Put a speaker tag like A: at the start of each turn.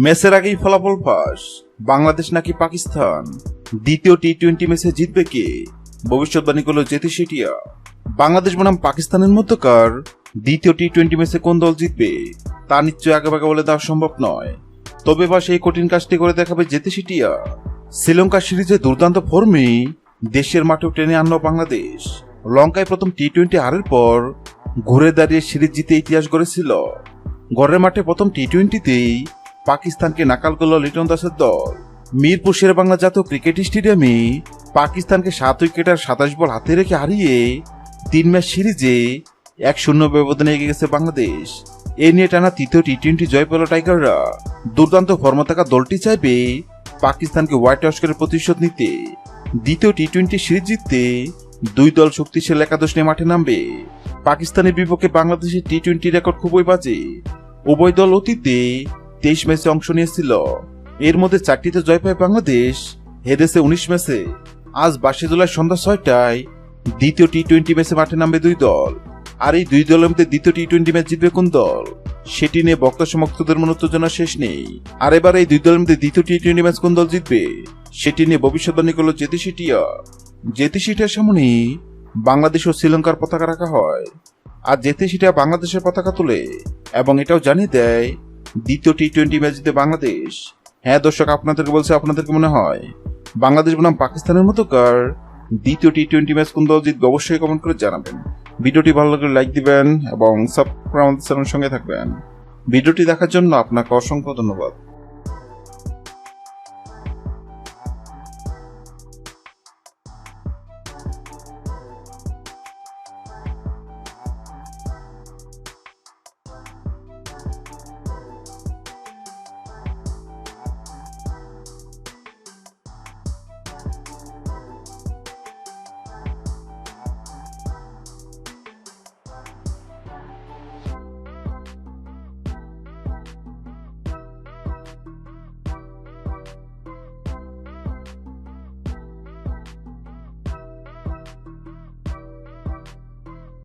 A: ম্যাচের আগেই ফলাফল ফাঁস। বাংলাদেশ নাকি পাকিস্তান? দ্বিতীয় টি টোয়েন্টি ম্যাচে জিতবে কে? ভবিষ্যৎবাণী করল জেতি সেটিয়া বাংলাদেশ বনাম পাকিস্তানের মধ্যকার দ্বিতীয় টি টোয়েন্টি ম্যাচে কোন দল জিতবে? তা নিশ্চয়ই আগেভাগে বলে দেওয়া সম্ভব নয়। তবে বা সেই কঠিন কাজটি করে দেখাবে জেতি সেটিয়া শ্রীলঙ্কা সিরিজে দুর্দান্ত ফর্মে দেশের মাঠেও টেনে আনলো বাংলাদেশ। লঙ্কায় প্রথম টি টোয়েন্টি হারের পর ঘুরে দাঁড়িয়ে সিরিজ জিতে ইতিহাস গড়েছিল। ঘরের মাঠে প্রথম টি টোয়েন্টিতেই পাকিস্তানকে নাকাল করল লিটন দাসের দল। মিরপুর শের বাংলা জাতীয় ক্রিকেট স্টেডিয়ামে পাকিস্তানকে সাত উইকেট আর সাতাশ বল হাতে রেখে হারিয়ে তিন ম্যাচ সিরিজে এক শূন্য ব্যবধানে এগিয়ে গেছে বাংলাদেশ। এ নিয়ে টানা তৃতীয় টি টোয়েন্টি জয় পেল টাইগাররা। দুর্দান্ত ফর্ম থাকা দলটি চাইবে পাকিস্তানকে হোয়াইট হাউস করে প্রতিশোধ নিতে। দ্বিতীয় টি টোয়েন্টি সিরিজ জিততে দুই দল শক্তিশালী একাদশ নিয়ে মাঠে নামবে। পাকিস্তানের বিপক্ষে বাংলাদেশের টি টোয়েন্টি রেকর্ড খুবই বাজে। উভয় দল অতীতে তেইশ ম্যাচে অংশ নিয়েছিল। এর মধ্যে চারটিতে জয় পায় বাংলাদেশ হেরেছে উনিশ ম্যাচে। আজ বাইশে জুলাই সন্ধ্যা ছয়টায় দ্বিতীয় টি টোয়েন্টি ম্যাচে মাঠে নামবে দুই দল। আর এই দুই দলের মধ্যে দ্বিতীয় টি টোয়েন্টি ম্যাচ জিতবে কোন দল? সেটি নিয়ে বক্তা সমর্থকদের মনে উত্তেজনা শেষ নেই। আর এবার এই দুই দলের মধ্যে দ্বিতীয় টি টোয়েন্টি ম্যাচ কোন দল জিতবে? সেটি নিয়ে ভবিষ্যৎবাণী করল জেতি সিটিয়া। জেতি সিটিয়ার সামনে বাংলাদেশ ও শ্রীলঙ্কার পতাকা রাখা হয়। আর জেতি সিটিয়া বাংলাদেশের পতাকা তোলে এবং এটাও জানিয়ে দেয় দ্বিতীয় টি টোয়েন্টি ম্যাচ জিতে বাংলাদেশ। হ্যাঁ দর্শক, আপনাদেরকে বলছে, আপনাদেরকে মনে হয়, বাংলাদেশ বনাম পাকিস্তানের মতো কার দ্বিতীয় টি টোয়েন্টি ম্যাচ কোন দল জিতবে অবশ্যই কমেন্ট করে জানাবেন। ভিডিওটি ভালো লাগলে লাইক দিবেন এবং সাবস্ক্রাইব আমাদের চ্যানেলের সঙ্গে থাকবেন। ভিডিওটি দেখার জন্য আপনাকে অসংখ্য ধন্যবাদ।